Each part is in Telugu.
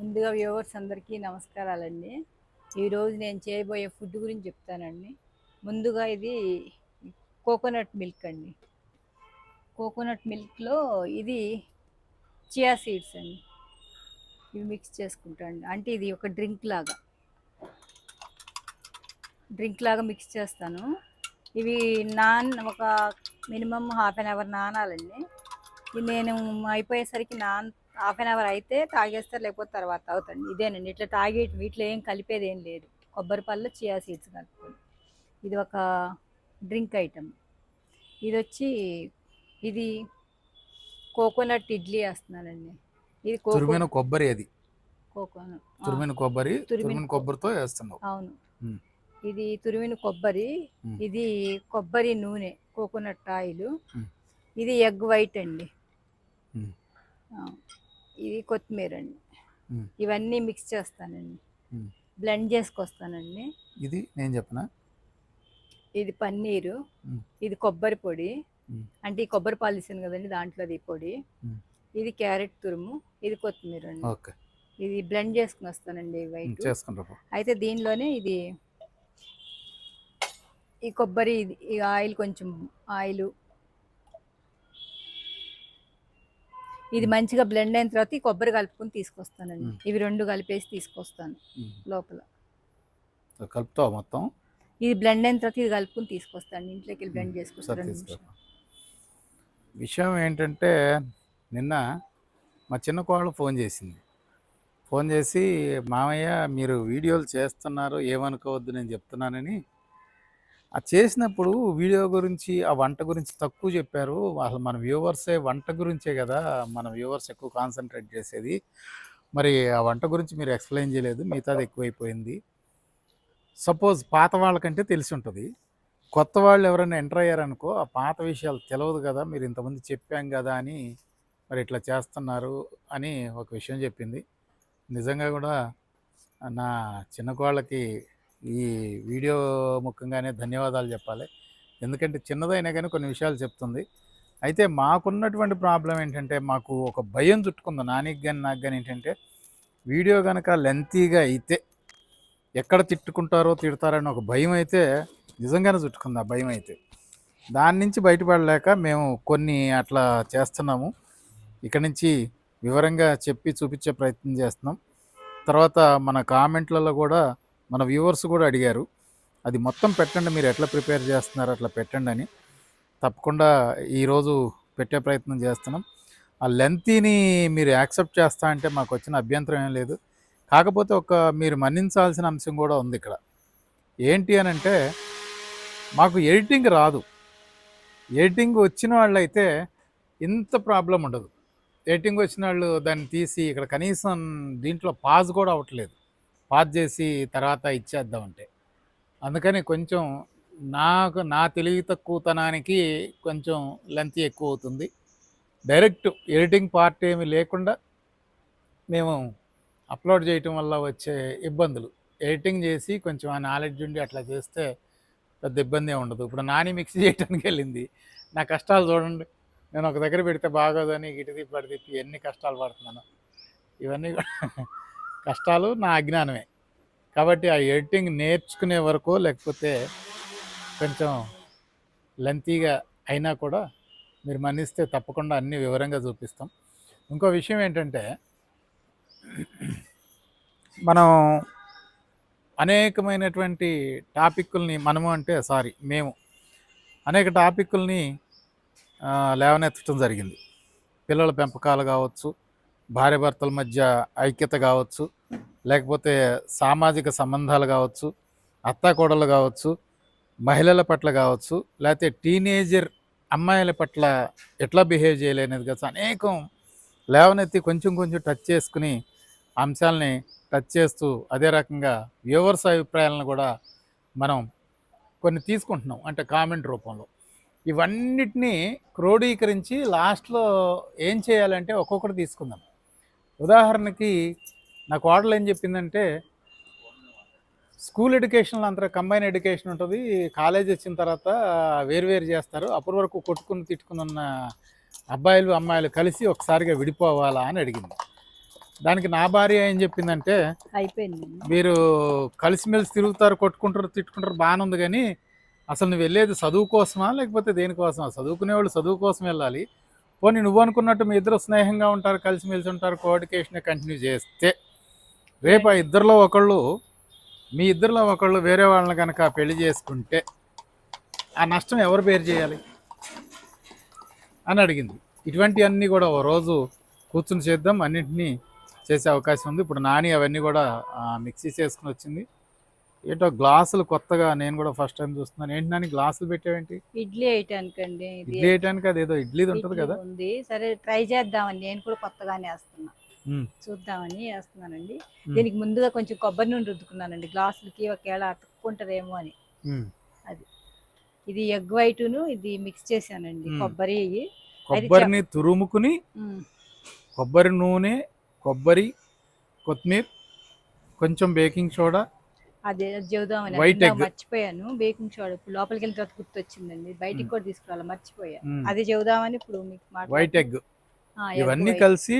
ముందుగా వ్యూవర్స్ అందరికీ నమస్కారాలండి. ఈరోజు నేను చేయబోయే ఫుడ్ గురించి చెప్తానండి. ముందుగా ఇది కోకోనట్ మిల్క్ అండి. కోకోనట్ మిల్క్లో ఇది చియా సీడ్స్ అండి. ఇవి మిక్స్ చేసుకుంటాను అంటే ఇది ఒక డ్రింక్ లాగా. డ్రింక్ లాగా మిక్స్ చేస్తాను. ఇవి నాన్ ఒక మినిమం హాఫ్ అన్ అవర్ నానాలండి. ఇది నేను అయిపోయేసరికి నాన్ హాఫ్ అన్ అవర్ అయితే తాగేస్తారు లేకపోతే తర్వాత అవుతండి ఇదేనండి. ఇట్లా తాగే వీటిలో ఏం కలిపేది ఏం లేదు. కొబ్బరి పళ్ళు చియా సీడ్స్ కలుపుకొని. ఇది ఒక డ్రింక్ ఐటమ్. ఇది వచ్చి ఇది కోకోనట్ ఇడ్లీ వేస్తున్నానండి. ఇది తురిమిన కొబ్బరి అది. కోకోనట్. తురిమిన కొబ్బరి తురిమిన కొబ్బరితో అవును. ఇది తురిమిన కొబ్బరి. ఇది కొబ్బరి నూనె కోకోనట్ ఆయిల్. ఇది ఎగ్ వైట్ అండి. ఇది కొత్తిమీర అండి. ఇవన్నీ మిక్స్ చేస్తానండి. బ్లెండ్ చేసుకొస్తానండి ఇది నేను చెప్పనా ఇది పన్నీరు. ఇది కొబ్బరి పొడి. అంటే ఈ కొబ్బరి పాలు ఇస్తుంది కదండి దాంట్లోది ఈ పొడి. ఇది క్యారెట్ తురుము ఇది కొత్తిమీర అండి ఓకే ఇది బ్లెండ్ చేసుకుని వస్తానండి వైట్ అయితే దీనిలోనే ఇది ఈ కొబ్బరి ఇది ఈ ఆయిల్ కొంచెం ఆయిల్ ఇది మంచిగా బ్లెండ్ అయిన తర్వాత ఈ కొబ్బరి కలుపుకొని తీసుకొస్తానండి. ఇవి రెండు కలిపేసి తీసుకొస్తాను లోపల. కలుపుతావు మొత్తం? ఇది బ్లెండ్ అయిన తర్వాత ఇది కలుపుకొని తీసుకొస్తాను ఇంట్లోకి వెళ్ళి బ్లెండ్ చేసుకొస్తాను. విషయం ఏంటంటే నిన్న మా చిన్న కోడలు ఫోన్ చేసింది. ఫోన్ చేసి మామయ్య మీరు వీడియోలు చేస్తున్నారు ఏమనుకోవద్దు నేను చెప్తున్నానని ఆ చేసినప్పుడు వీడియో గురించి ఆ వంట గురించి తక్కువ చెప్పారు. అసలు మన వ్యూవర్సే వంట గురించే కదా మన వ్యూవర్స్ ఎక్కువ కాన్సన్ట్రేట్ చేసేది. మరి ఆ వంట గురించి మీరు ఎక్స్ప్లెయిన్ చేయలేదు మిగతాది ఎక్కువైపోయింది. సపోజ్ పాత వాళ్ళకంటే తెలిసి ఉంటుంది. కొత్త వాళ్ళు ఎవరైనా ఎంటర్ అయ్యారనుకో ఆ పాత విషయాలు తెలియదు కదా మీరు ఇంతమంది చెప్పాం కదా అని మరి ఇట్లా చేస్తున్నారు అని ఒక విషయం చెప్పింది. నిజంగా కూడా నా చిన్న కోళ్ళకి ఈ వీడియో ముఖ్యంగానే ధన్యవాదాలు చెప్పాలి. ఎందుకంటే చిన్నదైనా కానీ కొన్ని విషయాలు చెప్తుంది. అయితే మాకున్నటువంటి ప్రాబ్లం ఏంటంటే మాకు ఒక భయం చుట్టుకుంది. నానికి కానీ నాకు కానీ ఏంటంటే వీడియో కనుక లెంతీగా అయితే ఎక్కడ తిట్టుకుంటారో తిడతారని ఒక భయం అయితే నిజంగానే చుట్టుకుంది. ఆ భయం అయితే దాని నుంచి బయటపడలేక మేము కొన్ని అట్లా చేస్తున్నాము. ఇక్కడ నుంచి వివరంగా చెప్పి చూపించే ప్రయత్నం చేస్తున్నాం. తర్వాత మన కామెంట్లలో కూడా మన వ్యూవర్స్ కూడా అడిగారు. అది మొత్తం పెట్టండి మీరు ఎట్లా ప్రిపేర్ చేస్తున్నారు అట్లా పెట్టండి అని. తప్పకుండా ఈరోజు పెట్టే ప్రయత్నం చేస్తున్నాం. ఆ లెంతీని మీరు యాక్సెప్ట్ చేస్తా అంటే మాకు వచ్చిన అభ్యంతరం ఏం లేదు. కాకపోతే ఒక మీరు మన్నించాల్సిన అంశం కూడా ఉంది ఇక్కడ. ఏంటి అని అంటే మాకు ఎడిటింగ్ రాదు. ఎడిటింగ్ వచ్చిన వాళ్ళైతే ఇంత ప్రాబ్లం ఉండదు. ఎడిటింగ్ వచ్చిన వాళ్ళు దాన్ని తీసి ఇక్కడ కనీసం దీంట్లో పాజ్ కూడా అవ్వట్లేదు. పాస్ చేసి తర్వాత ఇచ్చేద్దామంటే. అందుకని కొంచెం నాకు నా తెలివి తక్కువతనానికి కొంచెం లెంత్ ఎక్కువ అవుతుంది డైరెక్ట్ ఎడిటింగ్ పార్ట్ ఏమి లేకుండా మేము అప్లోడ్ చేయటం వల్ల వచ్చే ఇబ్బందులు. ఎడిటింగ్ చేసి కొంచెం ఆ నాలెడ్జ్ ఉండి అట్లా చేస్తే పెద్ద ఇబ్బంది ఉండదు. ఇప్పుడు నాని మిక్స్ చేయడానికి వెళ్ళింది. నా కష్టాలు చూడండి. నేను ఒక దగ్గర పెడితే బాగోదని ఇటు తిప్పి అటు తిప్పి ఎన్ని కష్టాలు పడుతున్నాను. ఇవన్నీ కూడా కష్టాలు నా అజ్ఞానమే. కాబట్టి ఆ ఎడిటింగ్ నేర్చుకునే వరకు లేకపోతే కొంచెం లెంతీగా అయినా కూడా మీరు మన్నిస్తే తప్పకుండా అన్ని వివరంగా చూపిస్తాం. ఇంకో విషయం ఏంటంటే మనం అనేకమైనటువంటి టాపిక్ల్ని మనము అంటే సారీ మేము అనేక టాపిక్ల్ని లేవనెత్తడం జరిగింది. పిల్లల పెంపకాలు కావచ్చు భార్యాభర్తల మధ్య ఐక్యత కావచ్చు లేకపోతే సామాజిక సంబంధాలు కావచ్చు అత్తాకోడలు కావచ్చు మహిళల పట్ల కావచ్చు లేకపోతే టీనేజర్ అమ్మాయిల పట్ల ఎట్లా బిహేవ్ చేయలేనేది కావచ్చు అనేకం లేవనెత్తి కొంచెం కొంచెం టచ్ చేసుకుని అంశాలని టచ్ చేస్తూ అదే రకంగా వ్యూవర్స్ అభిప్రాయాలను కూడా మనం కొన్ని తీసుకుంటున్నాం అంటే కామెంట్ రూపంలో. ఇవన్నిటినీ క్రోడీకరించి లాస్ట్లో ఏం చేయాలంటే ఒక్కొక్కటి తీసుకుందాం. ఉదాహరణకి నా కోడలు ఏం చెప్పిందంటే స్కూల్ ఎడ్యుకేషన్లో అంతా కంబైన్ ఎడ్యుకేషన్ ఉంటుంది కాలేజ్ వచ్చిన తర్వాత వేరు చేస్తారు అప్పటి వరకు కొట్టుకుని తిట్టుకుని ఉన్న అబ్బాయిలు అమ్మాయిలు కలిసి ఒకసారిగా విడిపోవాలా అని అడిగింది. దానికి నా భార్య ఏం చెప్పిందంటే అయిపోయింది. మీరు కలిసిమెలిసి తిరుగుతారు కొట్టుకుంటారు తిట్టుకుంటారు బాగానే ఉంది కానీ అసలు నువ్వు వెళ్ళేది చదువు కోసమా లేకపోతే దేనికోసమా? చదువుకునే వాళ్ళు చదువు కోసం వెళ్ళాలి. పోనీ నువ్వు అనుకున్నట్టు మీ ఇద్దరు స్నేహంగా ఉంటారు కలిసిమెలిసి ఉంటారు కోఆర్డికేషన్ కంటిన్యూ చేస్తే రేపు ఆ ఇద్దరిలో ఒకళ్ళు మీ ఇద్దరిలో ఒకళ్ళు వేరే వాళ్ళని కనుక పెళ్ళి చేసుకుంటే ఆ నష్టం ఎవరు పేరు చేయాలి? అని అడిగింది. ఇటువంటివన్నీ కూడా ఓ రోజు కూర్చుని చేద్దాం అన్నింటినీ చేసే అవకాశం ఉంది. ఇప్పుడు నాని అవన్నీ కూడా మిక్సీ చేసుకుని వచ్చింది. ఏంటో గ్లాసులు కొత్తగా నేను కూడా ఫస్ట్ టైం చూస్తున్నాను. ఏంటి నాని గ్లాసులు పెట్టావేంటి? ఇడ్లీ వేయటానికండి ఇది. ఇడ్లీ వేయటానికి ఇడ్లీది ఉంటుంది ఇడ్లీ కదా? ఉంది. సరే ట్రై చేద్దామని నేను కూడా కొత్తగానే వేస్తున్నా. చూద్దామని వేస్తున్నానండి. దీనికి ముందుగా కొంచెం కొబ్బరి నూనె రుద్దుకున్నానండి. గ్లాసులకి ఒకవేళ అతుక్కుంటారేమో అని. ఉమ్. ఇది ఎగ్ వైట్ను ఇది మిక్స్ చేశానండి. కొబ్బరి కొబ్బరిని తురుముకుని. కొబ్బరి నూనె కొబ్బరి కొత్తిమీర కొంచెం బేకింగ్ సోడా అదే చెబుదామని egg. మర్చిపోయాను బేకింగ్ సోడా ఇప్పుడు లోపలికి వెళ్ళిన తర్వాత గుర్తొచ్చిందండి బయటికి. కూడా తీసుకురావాలి మర్చిపోయా అది చెబుదామని ఇప్పుడు మీకు. వైట్ ఎగ్ ఇవన్నీ. కలిసి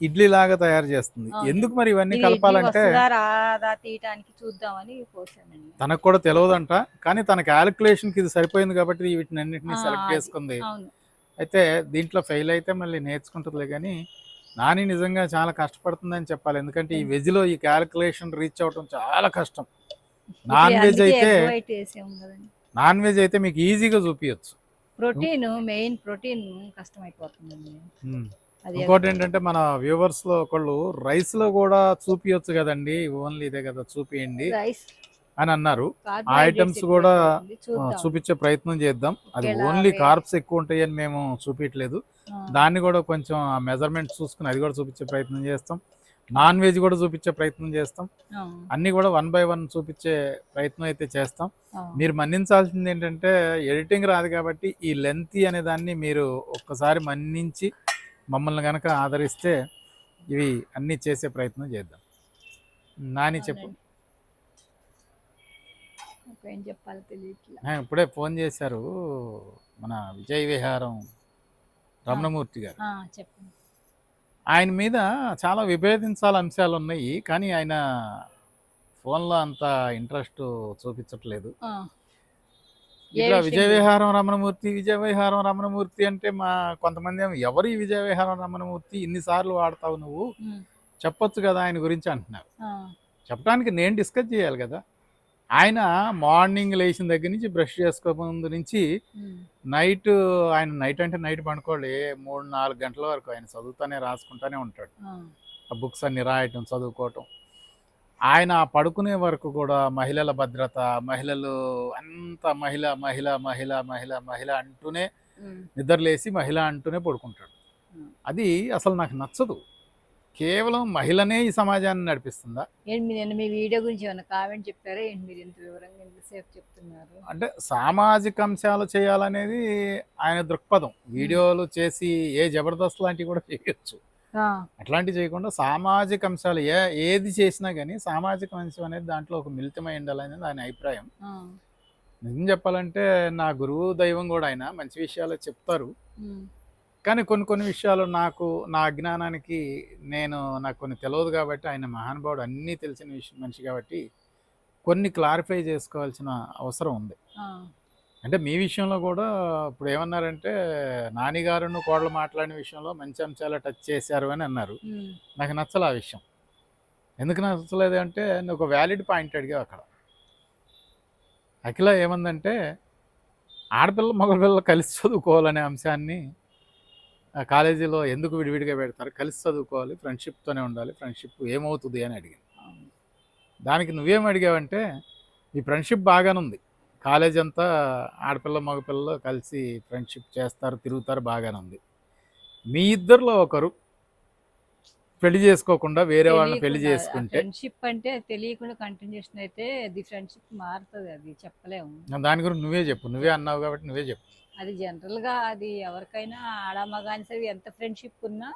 ఇడ్లీ లాగా తయారు చేస్తుంది. ఎందుకు మరి ఇవన్నీ కలపాలంటే రాదా తీయటానికి చూద్దామని పోసానండి తనకు కూడా తెలియదంట కానీ తన క్యాలిక్యులేషన్కి ఇది సరిపోయింది కాబట్టి వీటిని అన్నింటినీ సెలెక్ట్. చేసుకుంది అయితే దీంట్లో ఫెయిల్ అయితే మళ్ళీ నేర్చుకుంటుందిలే కానీ నాని నిజంగా చాలా కష్టపడుతుందని చెప్పాలి. ఎందుకంటే ఈ వెజ్లో ఈ క్యాలిక్యులేషన్ రీచ్ అవడం చాలా కష్టం. నాన్ వెజ్ అయితే నాన్ వెజ్ అయితే మీకు ఈజీగా చూపించచ్చు ప్రోటీన్ మెయిన్ ప్రోటీన్ కష్టం అయిపోతుందండి ఇంకోటి ఏంటంటే మన వ్యూవర్స్లో ఒకళ్ళు రైస్లో కూడా చూపించచ్చు కదండి. ఓన్లీ ఇదే కదా చూపియండి అని అన్నారు. items ఎక్కువ కూడా. ఆ, చూపించే ప్రయత్నం చేద్దాం. అది ఓన్లీ కార్బ్స్ ఎక్కువ ఉంటాయని మేము చూపించట్లేదు ఆ, దాన్ని కూడా కొంచెం మెజర్మెంట్ చూసుకుని అది కూడా చూపించే ప్రయత్నం చేస్తాం. నాన్ వెజ్ కూడా చూపించే ప్రయత్నం చేస్తాం. ఆ, అన్ని కూడా వన్ బై వన్ చూపించే ప్రయత్నం అయితే చేస్తాం. ఆ. మీరు మన్నించాల్సింది ఏంటంటే ఎడిటింగ్ రాదు కాబట్టి ఈ లెంత్ అనే దాన్ని మీరు ఒక్కసారి మన్నించి మమ్మల్ని కనుక ఆదరిస్తే ఇవి అన్నీ చేసే ప్రయత్నం చేద్దాం. నాని చెప్పు. ఆ, ఇప్పుడే ఫోన్ చేశారు. మన విజయ్ విహారం రమణమూర్తి గారు. చెప్పండి. ఆయన మీద చాలా విభేదించాల అంశాలు ఉన్నాయి కానీ ఆయన ఫోన్లో అంత ఇంట్రెస్ట్ చూపించట్లేదు. ఇట్లా విషయం విజయ గురించి? విహారం రమణమూర్తి విజయ విహారం రమణమూర్తి అంటే మా కొంతమంది ఏమో ఎవరు ఈ విజయ విహారం రమణమూర్తి ఇన్నిసార్లు వాడతావు నువ్వు? చెప్పొచ్చు కదా ఆయన గురించి అంటున్నారు. చెప్పడానికి నేను డిస్కస్ చేయాలి కదా. ఆయన మార్నింగ్ లేచిన దగ్గర నుంచి బ్రష్ చేసుకో ముందు నుంచి నైట్ ఆయన నైట్ అంటే నైట్ పండుకోవాలి. మూడు నాలుగు గంటల వరకు ఆయన చదువుతానే రాసుకుంటానే ఉంటాడు. ఆ, బుక్స్ అన్ని రాయటం చదువుకోవటం. ఆయన పడుకునే వరకు కూడా మహిళల భద్రత మహిళలు అంత మహిళ మహిళ మహిళ మహిళ మహిళ అంటూనే నిద్రలేసి మహిళ అంటూనే పడుకుంటాడు. అది అసలు నాకు నచ్చదు. కేవలం మహిళనే ఈ సమాజాన్ని నడిపిస్తుందా? ఏంటి మీ వీడియో గురించి ఏమైనా కామెంట్ చెప్పారా? ఏంటి మీరు ఇంత వివరంగా ఎంతసేపు చెప్తున్నారు? అంటే సామాజిక అంశాలు చేయాలనేది ఆయన దృక్పథం. వీడియోలు చేసి ఏ జబర్దస్త్ లాంటివి కూడా చేయొచ్చు. అట్లాంటివి చేయకుండా సామాజిక అంశాలు ఏ ఏది చేసినా కానీ సామాజిక అంశం అనేది దాంట్లో ఒక మిళితమై ఉండాలనేది ఆయన అభిప్రాయం. నిజం చెప్పాలంటే నా గురువు దైవం కూడా ఆయన మంచి విషయాలు చెప్తారు. కానీ కొన్ని కొన్ని విషయాలు నాకు నా అజ్ఞానానికి నేను నాకు కొన్ని తెలియదు కాబట్టి ఆయన మహానుభావుడు అన్నీ తెలిసిన విషయం మనిషి కాబట్టి కొన్ని క్లారిఫై చేసుకోవాల్సిన అవసరం ఉంది. అంటే మీ విషయంలో కూడా ఇప్పుడు ఏమన్నారంటే నానిగారును కోడలు మాట్లాడిన విషయంలో మంచి అంశాలు టచ్ చేశారు అని అన్నారు. నాకు నచ్చలే ఆ విషయం. ఎందుకు నచ్చలేదు అంటే నేను ఒక వ్యాలిడ్ పాయింట్ అడిగా అక్కడ. అఖిల ఏమందంటే ఆడపిల్ల మగపిల్ల కలిసి చదువుకోవాలనే అంశాన్ని కాలేజీలో ఎందుకు విడివిడిగా పెడతారు? కలిసి చదువుకోవాలి ఫ్రెండ్షిప్తోనే ఉండాలి ఫ్రెండ్షిప్ ఏమవుతుంది అని అడిగింది అవును. దానికి నువ్వేం అడిగావంటే ఈ ఫ్రెండ్షిప్ బాగానే ఉంది కాలేజ్ అంతా ఆడపిల్ల మగపిల్లలు కలిసి ఫ్రెండ్షిప్ చేస్తారు తిరుగుతారు బాగానే ఉంది మీ ఇద్దరిలో ఒకరు పెళ్ళి చేసుకోకుండా వేరే వాళ్ళని పెళ్ళి చేసుకుంటే ఫ్రెండ్షిప్ అంటే తెలియకుండా కంటిన్యూషన్ అయితే అది ఫ్రెండ్షిప్ మారుతుంది అది చెప్పలేము. దాని గురించి నువ్వే చెప్పు. నువ్వే అన్నావు కాబట్టి నువ్వే చెప్పు. అది జనరల్గా అది ఎవరికైనా ఆడ మగ అని సరే ఎంత ఫ్రెండ్షిప్ ఉన్నా.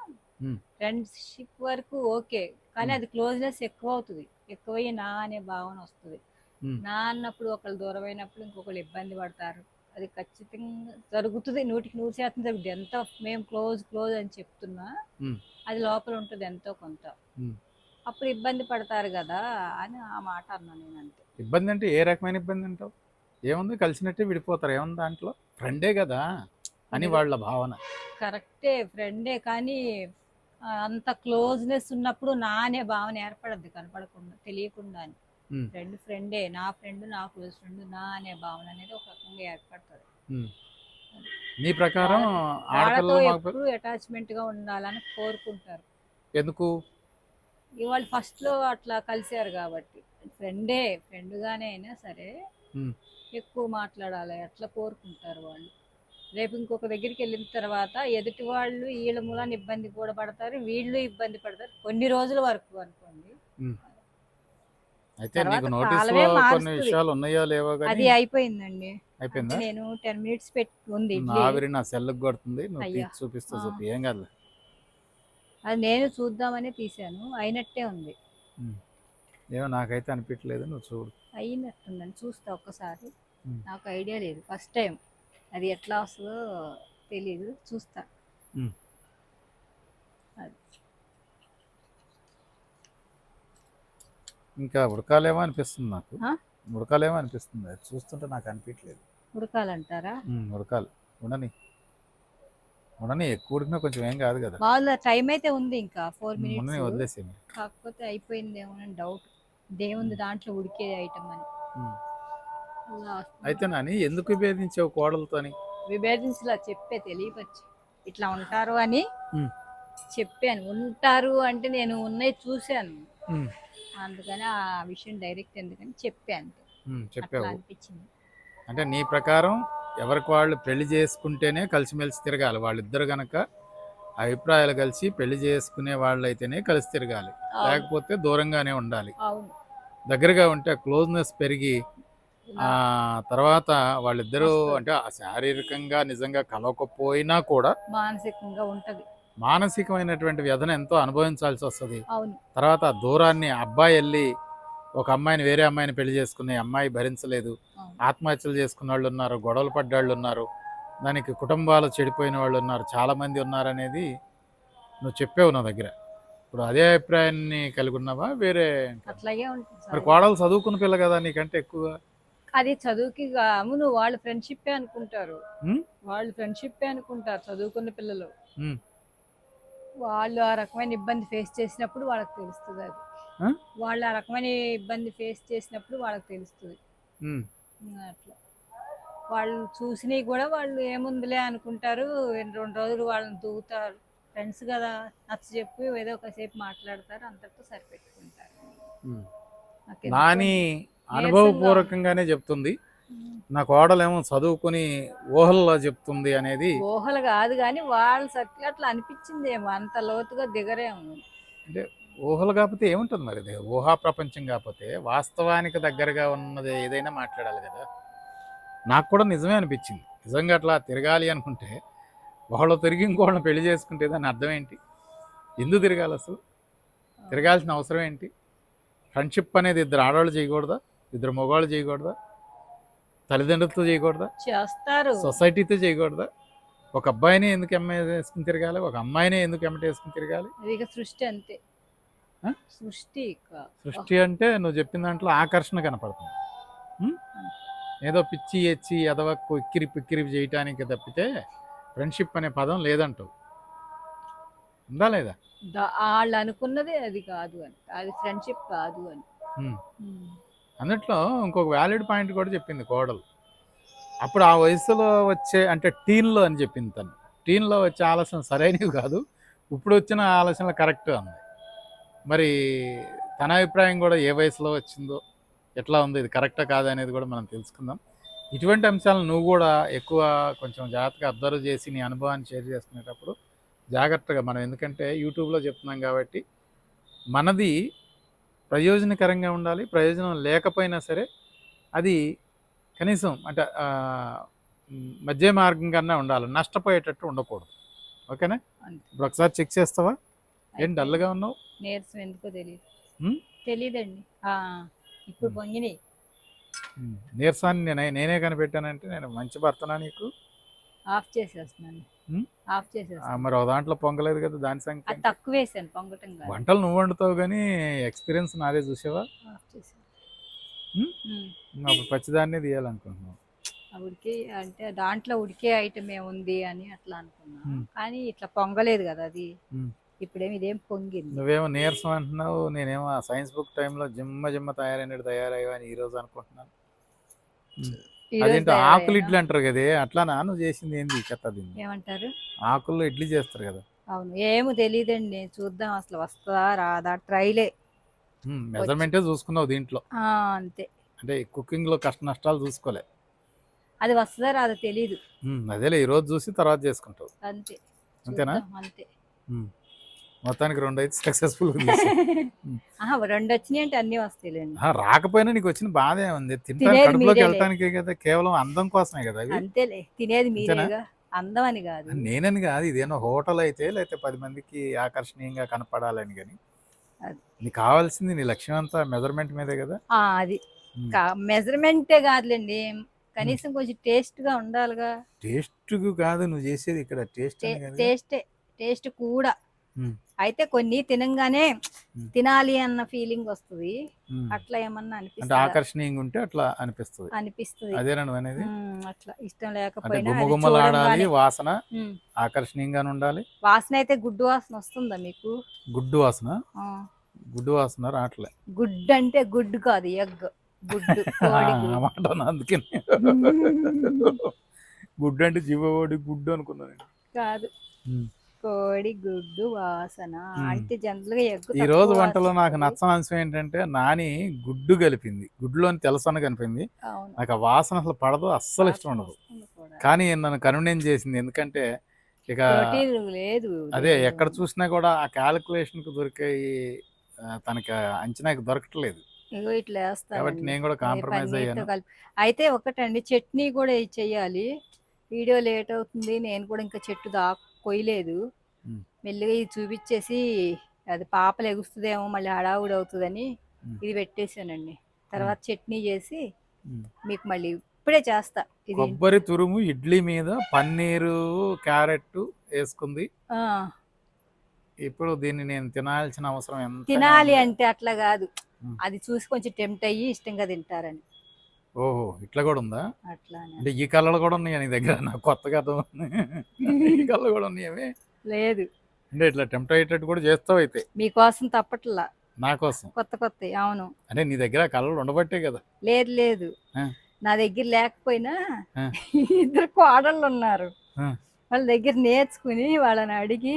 ఫ్రెండ్షిప్ వరకు ఓకే కానీ. అది క్లోజ్నెస్ ఎక్కువ అవుతుంది ఎక్కువయ్యి నా అనే భావన వస్తుంది. నా అన్నప్పుడు ఒకళ్ళు దూరం అయినప్పుడు ఇంకొకళ్ళు ఇబ్బంది పడతారు అది ఖచ్చితంగా జరుగుతుంది నూటికి నూరు శాతం జరుగుతుంది ఎంత మేము క్లోజ్ క్లోజ్ అని చెప్తున్నా. అది లోపల ఉంటుంది ఎంతో కొంత. అప్పుడు ఇబ్బంది పడతారు కదా అని ఆ మాట అన్నాను నేను అంతే ఇబ్బంది అంటే ఏ రకమైన ఇబ్బంది అంటావు ఏముంది కలిసినట్టే విడిపోతారు. ఏముంది దాంట్లో? ఫ్రెండే కదా అని వాళ్ళ భావన. కరెక్టే ఫ్రెండే కానీ అంత క్లోజ్నెస్ ఉన్నప్పుడు నా అనే భావన ఏర్పడద్దు కనపడకుండా తెలియకుండా. ఫ్రెండ్ ఫ్రెండే నా ఫ్రెండ్ నా క్లోజ్ ఫ్రెండ్ నా అనే భావన అనేది ఒక రకంగా ఏర్పడుతుంది. నీ ప్రకారం ఆడపిల్లలు అటాచ్మెంట్గా ఉండాలని కోరుకుంటారు. ఎందుకు? ఇవాళ ఫస్ట్లో అట్లా కలిశారు కాబట్టి. ఫ్రెండే ఫ్రెండ్ గానే అయినా సరే. ఎక్కువ మాట్లాడాలి అట్లా కోరుకుంటారు వాళ్ళు. రేపు ఇంకొక దగ్గరికి వెళ్ళిన తర్వాత ఎదుటి వాళ్ళు వీళ్ళ మూలాన్ని ఇబ్బంది కూడా పడతారు వీళ్ళు ఇబ్బంది పడతారు. కొన్ని రోజుల వరకు అనుకోండి. అయితే నీకు నోటీస్ కొన్ని. విషయాలు ఉన్నాయో లేవో అది అయిపోయిందండి. అయిపోయిందా? నేను టెన్ మినిట్స్ పెట్టి ఉంది. ఆవిరి నా సెల్కి కొడుతుంది నువ్వు చూపిస్తా. చూపి ఏం కాదు అది నేను చూద్దామని తీశాను అయినట్టే ఉంది. ఏమో నాకైతే అనిపించలేదు నువ్వు చూడు. అయినట్టుందని చూస్తా ఒక్కసారి. నాకు ఐడియా లేదు ఫస్ట్ టైం. అది ఎట్లా వస్తుందో తెలియదు చూస్తా. ఇంకా ఉడకాలేమో అనిపిస్తుంది నాకు? ఉడకాలేమో అనిపిస్తుంది అది చూస్తుంటే నాకు అనిపించలేదు ఉడకాలంటారా? ఉడకాలి. ఉండని. ఉండని ఎక్కువ ఉడికినా కొంచెం ఏం కాదు కదా. టైం అయితే ఉంది ఇంకా ఫోర్ మినిట్స్. వదిలేసి కాకపోతే అయిపోయిందేమో అని డౌట్ దేవుంది దాంట్లో ఉడికే ఐటమ్ అని. అయితే నాని ఎందుకు విభేదించావు కోడలతోని? విభేదించలా చెప్పే తెలియవచ్చు ఇట్లా ఉంటారు అని. చెప్పాను. ఉంటారు అంటే నేను ఉన్నవి చూశాను. అందుకని ఆ విషయం డైరెక్ట్ ఎందుకని చెప్పాను చెప్పావు. అనిపించింది. అంటే నీ ప్రకారం ఎవరికి వాళ్ళు పెళ్ళి చేసుకుంటేనే కలిసిమెలిసి తిరగాలి. వాళ్ళిద్దరు గనక అభిప్రాయాలు కలిసి పెళ్ళి చేసుకునే వాళ్ళైతేనే కలిసి తిరగాలి. లేకపోతే దూరంగానే ఉండాలి. దగ్గరగా ఉంటే క్లోజ్నెస్ పెరిగి ఆ తర్వాత వాళ్ళిద్దరూ. అంటే శారీరకంగా నిజంగా కలవకపోయినా కూడా మానసికంగా ఉంటది. మానసికమైనటువంటి వ్యధన ఎంతో అనుభవించాల్సి వస్తుంది. తర్వాత దూరాన్ని అబ్బాయి వెళ్ళి ఒక అమ్మాయిని వేరే అమ్మాయిని పెళ్ళి చేసుకునే అమ్మాయి భరించలేదు. ఆత్మహత్యలు చేసుకున్న వాళ్ళు ఉన్నారు గొడవలు పడ్డాళ్ళు ఉన్నారు. దానికి కుటుంబాలు చెడిపోయిన వాళ్ళు ఉన్నారు చాలా మంది ఉన్నారనేది నువ్వు చెప్పావు నా దగ్గర. ఇప్పుడు అదే అభిప్రాయాన్ని కలిగి ఉన్నావా? వేరే అట్లాగే ఉంటుంది మరి. కోడలు చదువుకున్న పిల్ల కదా నీకంటే ఎక్కువ అది చదువుకి అవును వాళ్ళు ఫ్రెండ్షిప్ అనుకుంటారు? వాళ్ళు ఫ్రెండ్షిప్ అనుకుంటారు చదువుకున్న పిల్లలు. వాళ్ళు ఆ రకమైన ఇబ్బంది ఫేస్ చేసినప్పుడు వాళ్ళకి తెలుస్తుంది అది? వాళ్ళు ఆ రకమైన ఇబ్బంది ఫేస్ చేసినప్పుడు వాళ్ళకి తెలుస్తుంది. అట్లా. వాళ్ళు చూసినవి కూడా వాళ్ళు ఏముందిలే అనుకుంటారు. రెండు రోజులు వాళ్ళని దూతారు. ఫ్రెండ్స్ కదా నచ్చ చెప్పి ఏదో ఒకసేపు మాట్లాడతారు. అంతటితో సరిపెట్టుకుంటారు. నాని అనుభవపూర్వకంగానే చెప్తుంది. నా కోడలేమో చదువుకుని ఊహల్లో చెప్తుంది అనేది. ఊహలు కాదు కానీ వాళ్ళ సర్కిల్ అట్లా అనిపించిందేమో. అంత లోతుగా దిగరేమో. ఊహలు కాకపోతే ఏముంటుంది మరి? ఊహా ప్రపంచం కాకపోతే వాస్తవానికి దగ్గరగా ఉన్నది ఏదైనా మాట్లాడాలి కదా. నాకు కూడా నిజమే అనిపించింది. నిజంగా అట్లా తిరగాలి అనుకుంటే వాళ్ళు తిరిగి ఇంకోళ్ళని పెళ్ళి చేసుకుంటే దాని అర్థం ఏంటి? ఎందుకు తిరగాలి అసలు? తిరగాల్సిన అవసరం ఏంటి? ఫ్రెండ్షిప్ అనేది ఇద్దరు ఆడవాళ్ళు చేయకూడదా? ఇద్దరు మగవాళ్ళు చేయకూడదా? తల్లిదండ్రులతో చేయకూడదా? చేస్తారు. సొసైటీతో చేయకూడదా? ఒక అబ్బాయిని ఎందుకు ఎమ్మ వేసుకుని తిరగాలి? ఒక అమ్మాయిని ఎందుకు ఎమ్మట వేసుకుని తిరగాలి? ఇక సృష్టి అంతే? సృష్టి సృష్టి అంటే నువ్వు చెప్పిన దాంట్లో ఆకర్షణ కనపడుతుంది? ఏదో పిచ్చి ఎచ్చి ఎదవ ఇక్కిరి పిక్కిరి చేయటానికి తప్పితే ఫ్రెండ్షిప్ అనే పదం లేదంటావు. ఉందా లేదా? వాళ్ళు అనుకున్నదే అది కాదు అని అది ఫ్రెండ్షిప్ కాదు అని. అన్నట్లో ఇంకొక వ్యాలిడ్ పాయింట్ కూడా చెప్పింది కోడలు. అప్పుడు ఆ వయసులో వచ్చే అంటే టీన్లో అని చెప్పింది తను. టీన్లో వచ్చే ఆలోచన సరైనవి కాదు. ఇప్పుడు వచ్చిన ఆలోచనలు కరెక్ట్ అంది మరి తన అభిప్రాయం కూడా ఏ వయసులో వచ్చిందో ఎట్లా ఉంది? ఇది కరెక్టా కాదా అనేది కూడా మనం తెలుసుకుందాం. ఇటువంటి అంశాలను నువ్వు కూడా ఎక్కువ కొంచెం జాగ్రత్తగా అబ్జర్వ్ చేసి నీ అనుభవాన్ని షేర్ చేసుకునేటప్పుడు జాగ్రత్తగా మనం ఎందుకంటే యూట్యూబ్లో చెప్తున్నాం కాబట్టి మనది ప్రయోజనకరంగా ఉండాలి ప్రయోజనం లేకపోయినా సరే అది కనీసం అంటే మధ్య మార్గం కన్నా ఉండాలి నష్టపోయేటట్టు ఉండకూడదు. ఓకేనా. ఇప్పుడు ఒకసారి చెక్ చేస్తావా? ఏం డల్గా ఉన్నావు? నీరసం ఎందుకో తెలియదు? తెలియదండి ఇప్పుడు. పొంగినాయి. నీరసాన్ని నేనే నేనే కనిపెట్టానంటే నేను మంచి భర్తనా నీకు ఆఫ్ చేసేస్తున్నాను? ఆఫ్ చేసేస్తాను మరి ఒక దాంట్లో పొంగలేదు కదా దాని సంఖ్య తక్కువ వేసాను పొంగటం వంటలు నువ్వు వండుతావు కానీ ఎక్స్పీరియన్స్ నాదే చూసావా ఆఫ్ చేసాను. అప్పుడు పచ్చిదాన్నే తీయాలనుకుంటున్నావు ఉడికే అంటే దాంట్లో ఉడికే ఐటమ్ ఏముంది అని అట్లా అనుకున్నా ఉమ్. కానీ ఇట్లా పొంగలేదు కదా అది. ఇప్పుడేమి ఇదేం పొంగింది. నువ్వేమో నీరసం అంటున్నావు నేనేమో ఆ సైన్స్ బుక్ టైంలో జిమ్మ జిమ్మ తయారైనట్టు తయారయ్యా అని ఈ రోజు అనుకుంటున్నాను. అదేంటో ఆకులు? ఇడ్లీ అంటారు కదే అట్లానా? నువ్వు చేసింది ఏంది చెత్త దీన్ని? ఏమంటారు? ఆకుల్లో ఇడ్లీ చేస్తారు కదా. అవును. ఏమో తెలియదండి చూద్దాం అసలు వస్తుందా రాదా? ట్రైలే. మెజర్మెంటే చూసుకున్నావు దీంట్లో. అంతే. అంటే కుకింగ్లో కష్ట నష్టాలు చూసుకోలే. అది వస్తుందా రాదా ఉమ్, అదేలే ఈ రోజు చూసి తర్వాత చేసుకుంటావు. అంతే. అంతేనా? అంతే. మొత్తానికి రెండు అయితే సక్సెస్ఫుల్ రెండు వచ్చినాయి అంటే అన్ని వస్తాయిలేండి రాకపోయినా నీకు వచ్చిన బాధే ఉంది. తింటా తినేది కడుపులోకి. వెళ్ళటానికే కదా కేవలం అందం కోసమే కదా అంతేలే తినేది? మీరేగా అందం అని కాదు. నేనని కాదు ఇదేనో హోటల్ అయితే లేకపోతే పది మందికి ఆకర్షణీయంగా కనపడాలని కానీ. నీకు కావాల్సింది నీ లక్ష్యం అంతా మెజర్మెంట్ మీదే కదా? అది. మెజర్మెంటే కాదులేండి. కనీసం కొంచెం టేస్ట్గా ఉండాలిగా. టేస్ట్ కాదు నువ్వు చేసేది ఇక్కడ టేస్ట్ టేస్ట్ టేస్ట్ కూడా. అయితే కొన్ని తినంగానే. తినాలి అన్న ఫీలింగ్ వస్తుంది. అట్లా ఏమన్నా అనిపిస్తుంది? ఆకర్షణీయంగా ఉంటే అట్లా అనిపిస్తుంది. అనిపిస్తుంది. అదేనా నువ్వు అనేది అట్లా ఇష్టం లేకపోయినా వాసన ఉమ్, ఆకర్షణీయంగానే ఉండాలి. వాసన అయితే గుడ్డు వాసన వస్తుందా మీకు? గుడ్డు వాసన? గుడ్డు వాసన రావట్లే. గుడ్ అంటే గుడ్ కాదు ఎగ్. గుడ్డు. మాట అన్నా అందుకని గుడ్డు అంటే జీవోడి గుడ్డు అనుకున్నాను నేను. కాదు. కోడి గుడ్డు వాసన. అంటే జనరల్గా ఈ రోజు వంటలో నాకు నచ్చని అంశం ఏంటంటే నాని గుడ్డు కలిపింది. గుడ్డులోని తెలుసని కనిపింది. నాకు ఆ వాసన అసలు పడదు అస్సలు ఇష్టం ఉండదు. కానీ నన్ను కన్వీనియన్స్ చేసింది. ఎందుకంటే ఇక లేదు. అదే. ఎక్కడ చూసినా కూడా ఆ calculation కు దొరికే తనకి అంచనాకి దొరకట్లేదు. ఇగో ఇట్లా వేస్తాను నేను కూడా కాంప్రమైజ్ అయ్యాను. అయితే ఒకటండి చట్నీ కూడా ఇది చెయ్యాలి వీడియో లేట్ అవుతుంది. నేను కూడా ఇంకా చెట్టు దా కొయ్యలేదు ఉమ్. మెల్లిగా ఇది చూపించేసి అది పాపలు ఎగుస్తుందేమో మళ్ళీ హడావుడి అవుతుందని. ఇది పెట్టేశానండి. తర్వాత చట్నీ చేసి. మీకు మళ్ళీ ఇప్పుడే చేస్తా. ఇది కొబ్బరి తురుము ఇడ్లీ మీద పన్నీరు క్యారెట్ వేసుకుంది. ఆ, ఇప్పుడు దీన్ని నేను తినాల్సిన అవసరం తినాలి అంటే అట్లా కాదు. అది చూసి కొంచెం టెంప్ట్ అయ్యి ఇష్టంగా తింటారని. ఓహో! ఇట్లా కూడా ఉందా. అంటే ఈ కళ్ళలు కూడా ఉన్నాయి నీ దగ్గర? నాకు కొత్తగా. ఈ కళ్ళు కూడా ఉన్నాయవి లేదు. అంటే ఇట్లా టెంప్ట్ అయ్యేటట్టు కూడా చేస్తావు అయితే. మీకోసం తప్పట్లా. నా కోసం? కొత్త కొత్త అవును. అంటే నీ దగ్గర ఆ కళ్ళలు ఉండబట్టే కదా. లేదు లేదు. నా దగ్గర లేకపోయినా. ఇద్దరు కోడళ్ళు ఉన్నారు. వాళ్ళ దగ్గర నేర్చుకుని వాళ్ళని అడిగి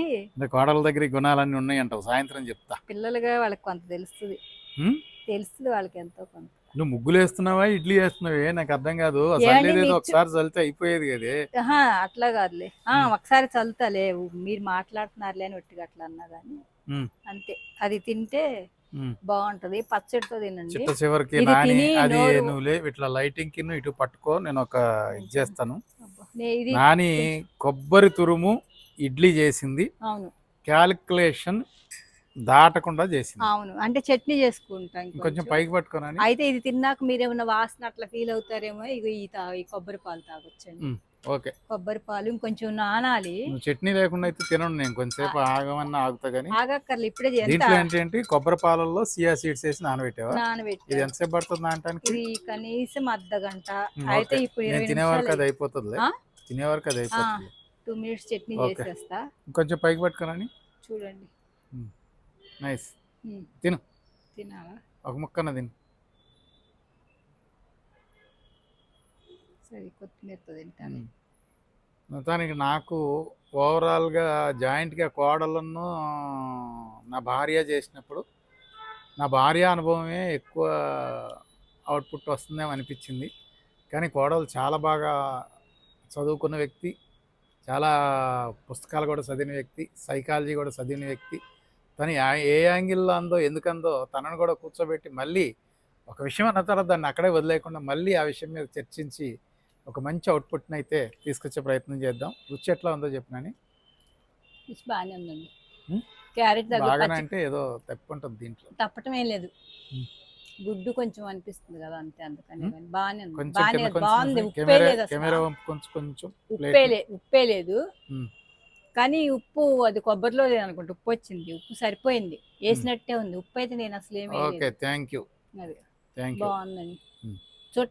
కోడల దగ్గర గుణాలన్నీ ఉన్నాయి అంటావు సాయంత్రం చెప్తా. పిల్లలుగా వాళ్ళకి కొంత తెలుస్తుంది? తెలుస్తుంది వాళ్ళకి ఎంతో కొంత. నువ్వు ముగ్గులు వేస్తున్నావా ఇడ్లీ వేస్తున్నావే నాకు అర్థం కాదు. ఒకసారి చల్లితే అయిపోయేది కదే. అట్లా కాదులే. ఒకసారి చల్లుతాలే మీరు మాట్లాడుతున్నారులే అని ఒట్టిగా అట్లా అన్నా కానీ ఉమ్. అంతే. అది తింటే. బాగుంటది. పచ్చడితో తినండి. చిట్ట చివరికి నాని అది నోరు- నువ్వు లే ఇట్లా లైటింగ్కి ఇటు పట్టుకో నేను ఒక ఇది చేస్తాను. నాని కొబ్బరి తురుము ఇడ్లీ చేసింది. అవును. క్యాలిక్యులేషన్ దాటకుండా చేసింది. అవును. అంటే చట్నీ చేసుకుంటాం ఇంకొంచెం. పైకి పట్టుకోనని. అయితే ఇది తిన్నాక మీరు ఏమైనా వాసన అట్లా ఫీల్ అవుతారేమో ఇక ఈ తా ఈ కొబ్బరి పాలు తాగొచ్చండి. ఓకే. కొబ్బరి పాలు ఇంకొంచెం నానాలి. చట్నీ లేకుండా అయితే తినను నేను కొంచెంసేపు ఆగమన్నా ఆగుతా కానీ ఆగక్కర్లు ఇప్పుడే దీంట్లో ఏంటంటే కొబ్బరి పాలలో సియా సీడ్స్ వేసి నానబెట్టావా? ఇది నానబెట్టి ఎంతసేపు పడుతుంది నానటానికి? ఇది కనీసం అర్ధ గంట అయితే. ఇప్పుడు నేను తినే వరకు అది అయిపోతుంది? తినే వరకు అది అయిపోతుంది. Two minutes chutney. చేసేస్తా. ఇంకొంచెం పైకి పట్టుకోనని? చూడండి. Nice um. తిను. తినాలా ఒక ముక్కన తిను సరే కొత్తిమీరతో తింటాను ఉమ్. మొత్తానికి నాకు ఓవరాల్గా జాయింట్గా కోడలను నా భార్య చేసినప్పుడు నా భార్య అనుభవమే ఎక్కువ అవుట్పుట్ వస్తుందేమో అనిపించింది కానీ కోడలు చాలా బాగా చదువుకున్న వ్యక్తి చాలా పుస్తకాలు కూడా చదివిన వ్యక్తి సైకాలజీ కూడా చదివిన వ్యక్తి తను ఏ యాంగిల్లో అందో ఎందుకందో తనను కూడా కూర్చోబెట్టి మళ్ళీ ఒక విషయం అన్న తర్వాత దాన్ని అక్కడే వదిలేకుండా మళ్ళీ ఆ విషయం మీద చర్చించి ఒక మంచి అవుట్పుట్ని అయితే తీసుకొచ్చే ప్రయత్నం చేద్దాం. రుచి ఎట్లా ఉందో చెప్పినని బాగానే ఉందండి. క్యారెట్ అంటే ఏదో తప్పు ఉంటుంది దీంట్లో. తప్పటం ఏం లేదు. గుడ్డు కొంచెం అనిపిస్తుంది కదా అంతే అందుకని బాగానే ఉంది. బాగానే బాగుంది. ఉప్పే లేదు కొంచెం కొంచెం ఉప్పే లేదు. కానీ ఉప్పు అది కొబ్బరిలో లేదు అనుకుంటా ఉప్పు వచ్చింది ఉప్పు సరిపోయింది వేసినట్టే ఉంది ఉప్పు అయితే నేను అసలు ఏమీ ఓకే థ్యాంక్ యూ. అది థ్యాంక్ యూ. బాగుందండి.